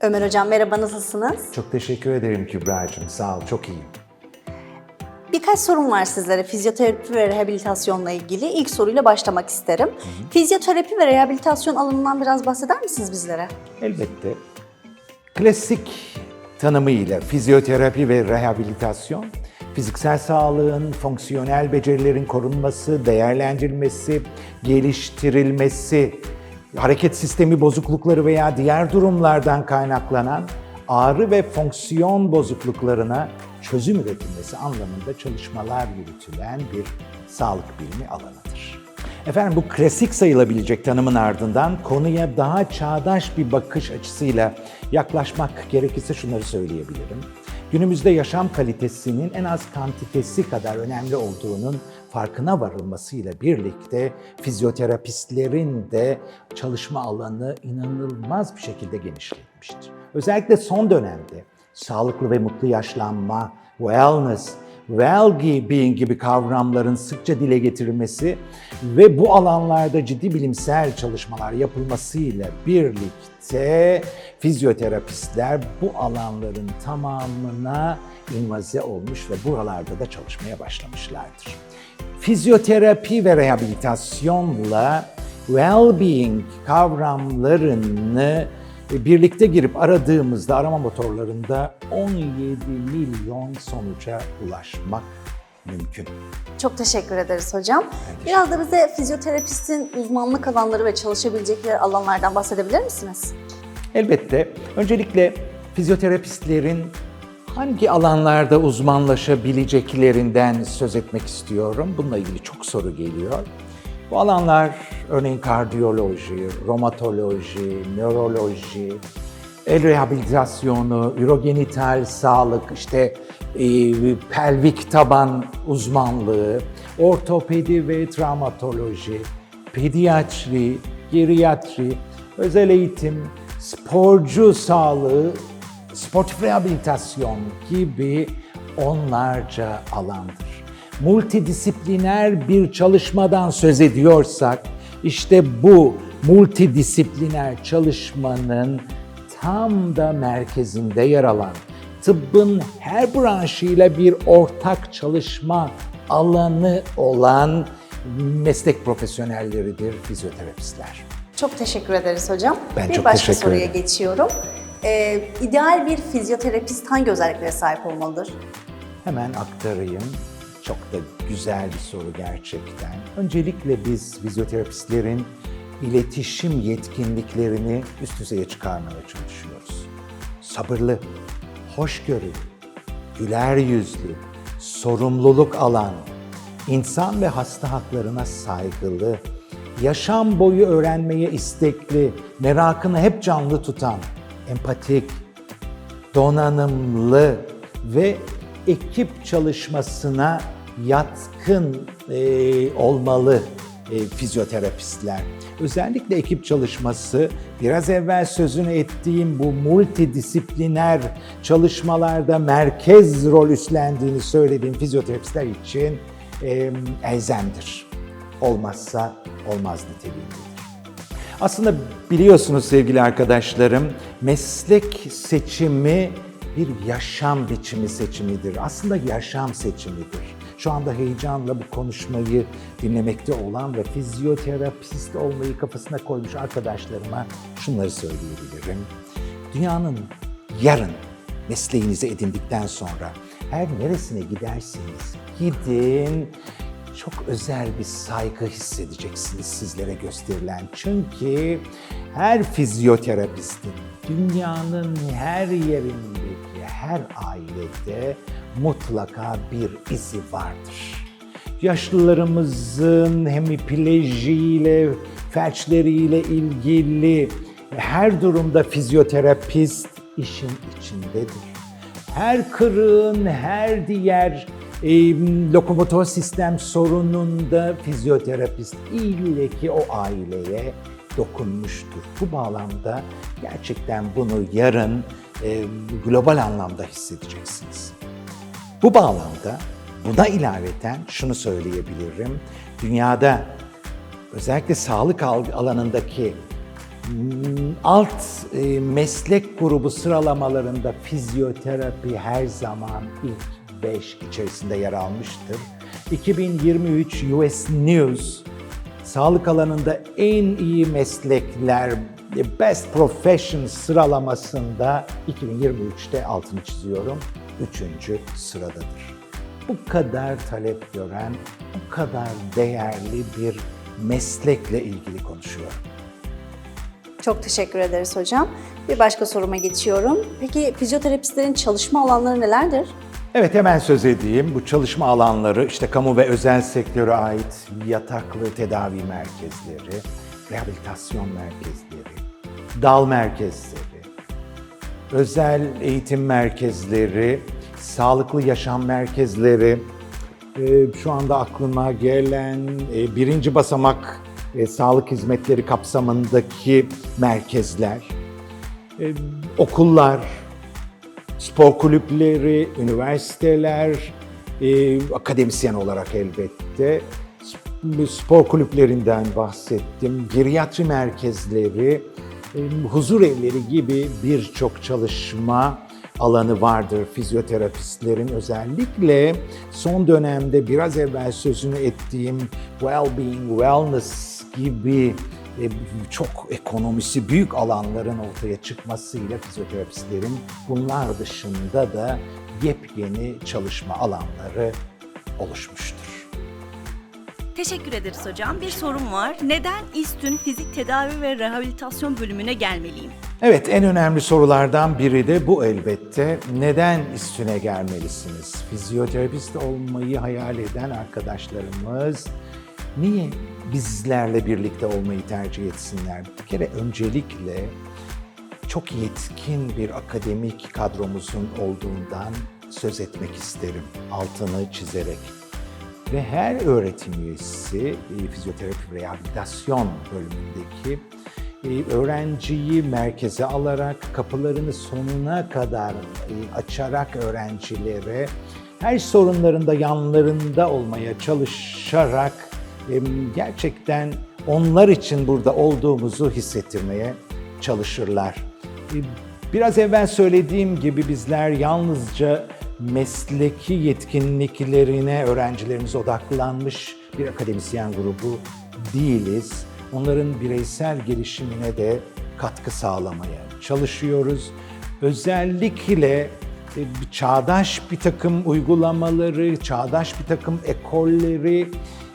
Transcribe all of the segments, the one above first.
Ömer Hocam merhaba nasılsınız? Çok teşekkür ederim Kübra'cığım. Sağ ol, çok iyiyim. Birkaç sorum var sizlere fizyoterapi ve rehabilitasyonla ilgili. İlk soruyla başlamak isterim. Fizyoterapi ve rehabilitasyon alanından biraz bahseder misiniz bizlere? Elbette. Klasik tanımıyla fizyoterapi ve rehabilitasyon, fiziksel sağlığın, fonksiyonel becerilerin korunması, değerlendirilmesi, geliştirilmesi, hareket sistemi bozuklukları veya diğer durumlardan kaynaklanan ağrı ve fonksiyon bozukluklarına çözüm üretilmesi anlamında çalışmalar yürütülen bir sağlık bilimi alanıdır. Efendim bu klasik sayılabilecek tanımın ardından konuya daha çağdaş bir bakış açısıyla yaklaşmak gerekirse şunları söyleyebilirim. Günümüzde yaşam kalitesinin en az kantitesi kadar önemli olduğunun farkına varılmasıyla birlikte fizyoterapistlerin de çalışma alanı inanılmaz bir şekilde genişletmiştir. Özellikle son dönemde sağlıklı ve mutlu yaşlanma, wellness, well-being gibi kavramların sıkça dile getirilmesi ve bu alanlarda ciddi bilimsel çalışmalar yapılmasıyla birlikte fizyoterapistler bu alanların tamamına invaze olmuş ve buralarda da çalışmaya başlamışlardır. Fizyoterapi ve rehabilitasyonla well-being kavramlarını birlikte girip aradığımızda arama motorlarında 17 milyon sonuca ulaşmak mümkün. Çok teşekkür ederiz hocam. Biraz da bize fizyoterapistin uzmanlık alanları ve çalışabilecekleri alanlardan bahsedebilir misiniz? Elbette öncelikle fizyoterapistlerin hangi alanlarda uzmanlaşabileceklerinden söz etmek istiyorum. Bununla ilgili çok soru geliyor. Bu alanlar örneğin kardiyoloji, romatoloji, nöroloji, el rehabilitasyonu, ürogenital sağlık, işte e, pelvik taban uzmanlığı, ortopedi ve travmatoloji, pediatri, geriatri, özel eğitim, sporcu sağlığı, sportif rehabilitasyon gibi onlarca alandır multidisipliner bir çalışmadan söz ediyorsak, işte bu multidisipliner çalışmanın tam da merkezinde yer alan, tıbbın her branşıyla bir ortak çalışma alanı olan meslek profesyonelleridir fizyoterapistler. Çok teşekkür ederiz hocam. Ben bir çok başka teşekkür soruya ederim. geçiyorum. Ee, ideal bir fizyoterapist hangi özelliklere sahip olmalıdır? Hemen aktarayım. Çok da güzel bir soru gerçekten. Öncelikle biz fizyoterapistlerin iletişim yetkinliklerini üst düzeye çıkarmaya çalışıyoruz. Sabırlı, hoşgörülü, güler yüzlü, sorumluluk alan, insan ve hasta haklarına saygılı, yaşam boyu öğrenmeye istekli, merakını hep canlı tutan, empatik, donanımlı ve ekip çalışmasına yatkın e, olmalı e, fizyoterapistler. Özellikle ekip çalışması, biraz evvel sözünü ettiğim bu multidisipliner çalışmalarda merkez rol üstlendiğini söylediğim fizyoterapistler için e, elzemdir. Olmazsa olmaz niteliğindedir. Aslında biliyorsunuz sevgili arkadaşlarım, meslek seçimi bir yaşam biçimi seçimidir. Aslında yaşam seçimidir. Şu anda heyecanla bu konuşmayı dinlemekte olan ve fizyoterapist olmayı kafasına koymuş arkadaşlarıma şunları söyleyebilirim. Dünyanın yarın mesleğinizi edindikten sonra her neresine giderseniz gidin çok özel bir saygı hissedeceksiniz sizlere gösterilen. Çünkü her fizyoterapistin dünyanın her yerindeki her ailede mutlaka bir izi vardır. Yaşlılarımızın hemiplejiyle, felçleriyle ilgili her durumda fizyoterapist işin içindedir. Her kırığın, her diğer e, lokomotor sistem sorununda fizyoterapist ille ki o aileye dokunmuştur. Bu bağlamda gerçekten bunu yarın e, global anlamda hissedeceksiniz. Bu bağlamda buna ilaveten şunu söyleyebilirim. Dünyada özellikle sağlık al- alanındaki Hmm, Alt e, meslek grubu sıralamalarında fizyoterapi her zaman ilk 5 içerisinde yer almıştır. 2023 US News sağlık alanında en iyi meslekler Best Professions sıralamasında 2023'te altını çiziyorum 3. sıradadır. Bu kadar talep gören, bu kadar değerli bir meslekle ilgili konuşuyorum. Çok teşekkür ederiz hocam. Bir başka soruma geçiyorum. Peki fizyoterapistlerin çalışma alanları nelerdir? Evet hemen söz edeyim. Bu çalışma alanları işte kamu ve özel sektöre ait yataklı tedavi merkezleri, rehabilitasyon merkezleri, dal merkezleri, özel eğitim merkezleri, sağlıklı yaşam merkezleri, e, şu anda aklıma gelen e, birinci basamak e, sağlık hizmetleri kapsamındaki merkezler, okullar, spor kulüpleri, üniversiteler, e, akademisyen olarak elbette, sp- spor kulüplerinden bahsettim, geriatri merkezleri, e, huzur evleri gibi birçok çalışma alanı vardır fizyoterapistlerin. Özellikle son dönemde biraz evvel sözünü ettiğim well-being, wellness gibi e, çok ekonomisi büyük alanların ortaya çıkmasıyla fizyoterapistlerin bunlar dışında da yepyeni çalışma alanları oluşmuştur. Teşekkür ederiz hocam. Bir sorum var. Neden İSTÜ'nün fizik tedavi ve rehabilitasyon bölümüne gelmeliyim? Evet, en önemli sorulardan biri de bu elbette. Neden üstüne gelmelisiniz? Fizyoterapist olmayı hayal eden arkadaşlarımız niye bizlerle birlikte olmayı tercih etsinler? Bir kere öncelikle çok yetkin bir akademik kadromuzun olduğundan söz etmek isterim, altını çizerek. Ve her öğretim üyesi e, fizyoterapi rehabilitasyon bölümündeki e, öğrenciyi merkeze alarak kapılarını sonuna kadar e, açarak öğrencilere her sorunlarında yanlarında olmaya çalışarak gerçekten onlar için burada olduğumuzu hissettirmeye çalışırlar. Biraz evvel söylediğim gibi bizler yalnızca mesleki yetkinliklerine öğrencilerimiz odaklanmış bir akademisyen grubu değiliz. Onların bireysel gelişimine de katkı sağlamaya çalışıyoruz. Özellikle e, çağdaş bir takım uygulamaları, çağdaş bir takım ekolleri,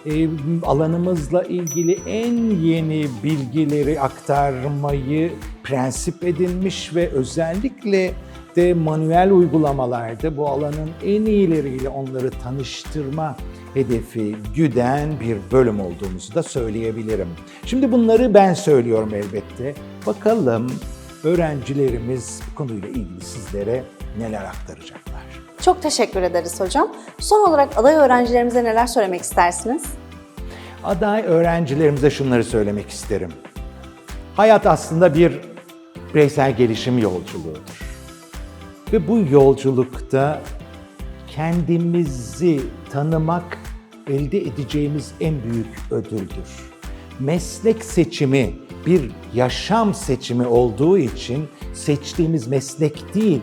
e, alanımızla ilgili en yeni bilgileri aktarmayı prensip edinmiş ve özellikle de manuel uygulamalarda bu alanın en iyileriyle onları tanıştırma hedefi güden bir bölüm olduğumuzu da söyleyebilirim. Şimdi bunları ben söylüyorum elbette. Bakalım öğrencilerimiz konuyla ilgili sizlere neler aktaracaklar. Çok teşekkür ederiz hocam. Son olarak aday öğrencilerimize neler söylemek istersiniz? Aday öğrencilerimize şunları söylemek isterim. Hayat aslında bir bireysel gelişim yolculuğudur. Ve bu yolculukta kendimizi tanımak elde edeceğimiz en büyük ödüldür. Meslek seçimi bir yaşam seçimi olduğu için seçtiğimiz meslek değil,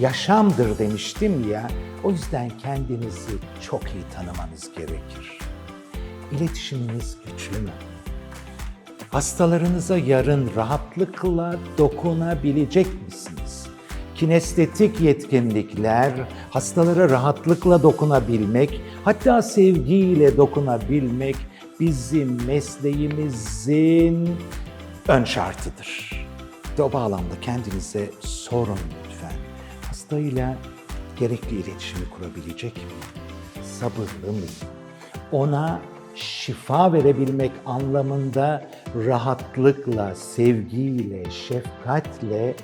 yaşamdır demiştim ya. O yüzden kendinizi çok iyi tanımanız gerekir. İletişiminiz güçlü mü? Hastalarınıza yarın rahatlıkla dokunabilecek misiniz? Kinestetik yetkinlikler, hastalara rahatlıkla dokunabilmek, hatta sevgiyle dokunabilmek bizim mesleğimizin ön şartıdır. Ve o bağlamda kendinize sorun. Hastayla gerekli iletişimi kurabilecek miyim? Sabırlı mıyım? Ona şifa verebilmek anlamında rahatlıkla, sevgiyle, şefkatle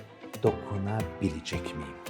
dokunabilecek miyim?